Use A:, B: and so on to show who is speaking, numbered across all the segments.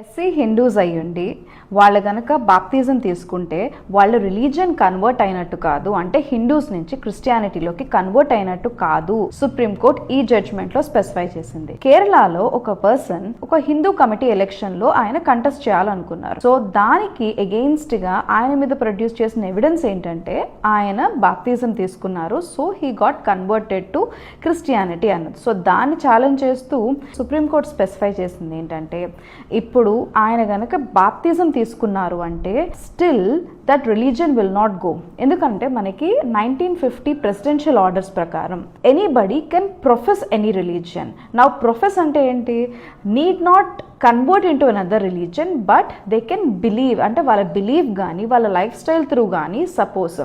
A: SC Hindus అయ్యుండి వాళ్ళు గనక బాప్తిజం తీసుకుంటే వాళ్ళు రిలీజియన్ కన్వర్ట్ అయినట్టు కాదు అంటే హిందూస్ నుంచి క్రిస్టియానిటీలోకి కన్వర్ట్ అయినట్టు కాదు సుప్రీంకోర్టు ఈ జడ్జ్మెంట్లో స్పెసిఫై చేసింది. కేరళలో ఒక పర్సన్ ఒక హిందూ కమిటీ ఎలక్షన్లో ఆయన కంటెస్ట్ చేయాలనుకున్నారు. సో దానికి అగెయిన్స్ట్గా ఆయన మీద ప్రొడ్యూస్ చేసిన ఎవిడెన్స్ ఏంటంటే ఆయన బాప్తిజం తీసుకున్నారు so he got converted to Christianity అన్నది. సో దాన్ని ఛాలెంజ్ చేస్తూ సుప్రీంకోర్టు స్పెసిఫై చేసింది ఏంటంటే ఇప్పుడు ఆయన గనక బాప్తిజం తీసుకున్నారు అంటే still that religion will not go ఎందుకంటే మనకి నైన్టీన్ ఫిఫ్టీ ప్రెసిడెన్షియల్ ఆర్డర్స్ ప్రకారం anybody can profess any religion నా ప్రొఫెస్ అంటే ఏంటి? Need not convert into another religion but they can believe అంటే వాళ్ళ బిలీవ్ కానీ వాళ్ళ లైఫ్ స్టైల్ త్రూ కానీ సపోజ్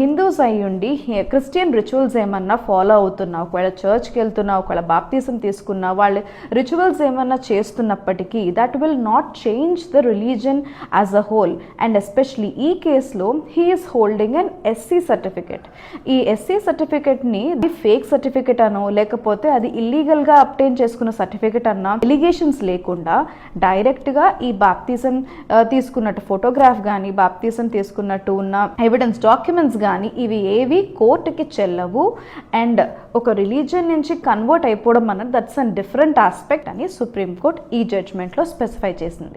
A: హిందూస్ అయ్యుండి క్రిస్టియన్ రిచువల్స్ ఏమన్నా ఫాలో అవుతున్నా ఒకవేళ చర్చ్కి వెళ్తున్నా ఒకవేళ బాప్తిజం తీసుకున్నా వాళ్ళు రిచువల్స్ ఏమన్నా చేస్తున్నప్పటికీ that will not change the religion as a whole and especially ఈ ఈ కేసులో he's holding an SC certificate ఈ ఎస్సీ సర్టిఫికెట్ని ఫేక్ సర్టిఫికెట్ అనో లేకపోతే అది ఇల్లీగల్గా అప్టైన్ చేసుకున్న సర్టిఫికెట్ అన్న ఎలిగేషన్స్ లేకుండా డైరెక్ట్గా ఈ బాప్తిజం తీసుకున్నట్టు ఫోటోగ్రాఫ్ కానీ బాప్తిజం తీసుకున్నట్టు ఉన్న ఎవిడెన్స్ డాక్యుమెంట్స్ కానీ ఇవి ఏవి కోర్టుకి చెల్లవు. అండ్ ఒక రిలీజియన్ నుంచి కన్వర్ట్ అయిపోవడం అన్నది దట్స్ అన్ డిఫరెంట్ ఆస్పెక్ట్ అని సుప్రీంకోర్టు ఈ జడ్జ్మెంట్లో స్పెసిఫై చేసింది.